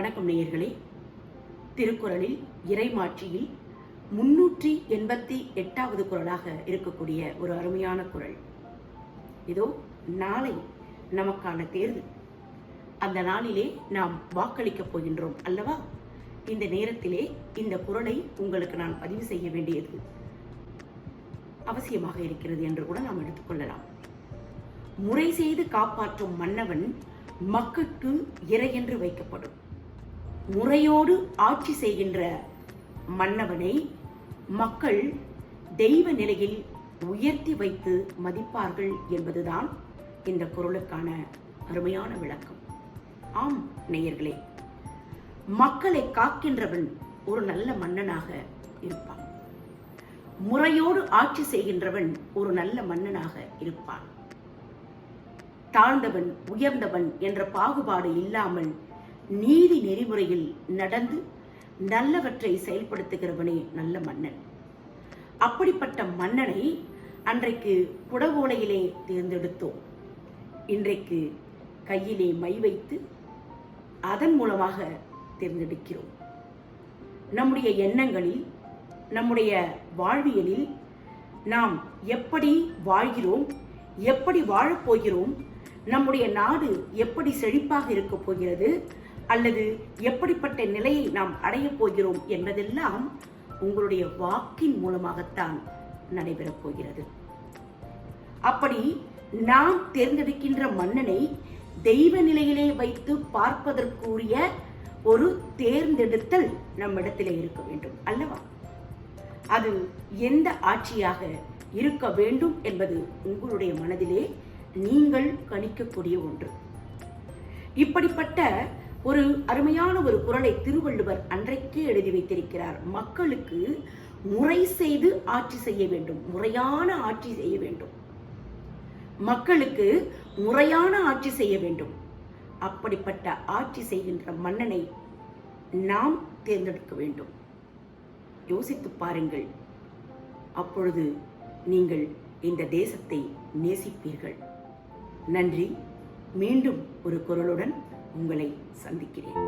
வணக்கம் நேயர்களே. திருக்குறளில் இறைமாட்சியில் முன்னூற்றி எண்பத்தி எட்டாவது குரலாக இருக்கக்கூடிய ஒரு அருமையான குரல் இதோ நாளை நமக்கான தேர்வு. அந்த நாளிலே நாம் வாக்களிக்கப் போகின்றோம் அல்லவா? இந்த நேரத்திலே இந்த குரலை உங்களுக்கு நான் பதிவு செய்ய வேண்டியது அவசியமாக இருக்கிறது என்று கூட நாம் எடுத்துக்கொள்ளலாம் முறை செய்து காப்பாற்றும் மன்னவன் மக்களுக்கு இறை என்று வைக்கப்படும். முறையோடு ஆட்சி செய்கின்ற மன்னவனை மக்கள் தெய்வ நிலையில் உயர்த்தி வைத்து மதிப்பார்கள் என்பதுதான் இந்த குரலுக்கான அருமையான விளக்கம். ஆம் நேயர்களே மக்களை காக்கின்றவன் ஒரு நல்ல மன்னனாக இருப்பான். முறையோடு ஆட்சி செய்கின்றவன் ஒரு நல்ல மன்னனாக இருப்பான். தாழ்ந்தவன் உயர்ந்தவன் என்ற பாகுபாடு இல்லாமல் நீதி நெறிமுறையில் நடந்து நல்லவற்றை செயல்படுத்துகிறவனே நல்ல மன்னன். அப்படிப்பட்ட மன்னனை அன்றைக்கு குடவோலையிலே தேர்ந்தெடுத்தோம். இன்றைக்கு கையிலே மை வைத்து அதன் மூலமாக தேர்ந்தெடுக்கிறோம். நம்முடைய எண்ணங்களில் நம்முடைய வாழ்வியலில் நாம் எப்படி வாழ்கிறோம் எப்படி வாழப்போகிறோம் நம்முடைய நாடு எப்படி செழிப்பாக இருக்கப் போகிறது அல்லது எப்படிப்பட்ட நிலையை நாம் அடையப் போகிறோம் என்பதெல்லாம் உங்களுடைய வாக்கின் மூலமாகத்தான் நடைபெறப் போகிறது. அப்படி நாம் தேர்ந்தெடுக்கின்ற மன்னனை தெய்வ நிலையிலே வைத்து பார்ப்பதற்குரிய ஒரு தேர்ந்தெடுத்தல் நம்மிடத்திலே இருக்க வேண்டும் அல்லவா? அது எந்த ஆட்சியாக இருக்க வேண்டும் என்பது உங்களுடைய மனதிலே நீங்கள் கணிக்கக்கூடிய ஒன்று. இப்படிப்பட்ட ஒரு அருமையான ஒரு குரலை திருவள்ளுவர் அன்றைக்கே எழுதி வைத்திருக்கிறார். மக்களுக்கு முறை செய்து ஆட்சி செய்ய வேண்டும். முறையான ஆட்சி செய்ய வேண்டும். மக்களுக்கு முறையான ஆட்சி செய்ய வேண்டும். அப்படிப்பட்ட ஆட்சி செய்கின்ற மன்னனை நாம் தேர்ந்தெடுக்க வேண்டும். யோசித்து பாருங்கள். அப்பொழுது நீங்கள் இந்த தேசத்தை நேசிப்பீர்கள். நன்றி. மீண்டும் ஒரு குரலுடன் உங்களை சந்திக்கிறேன்.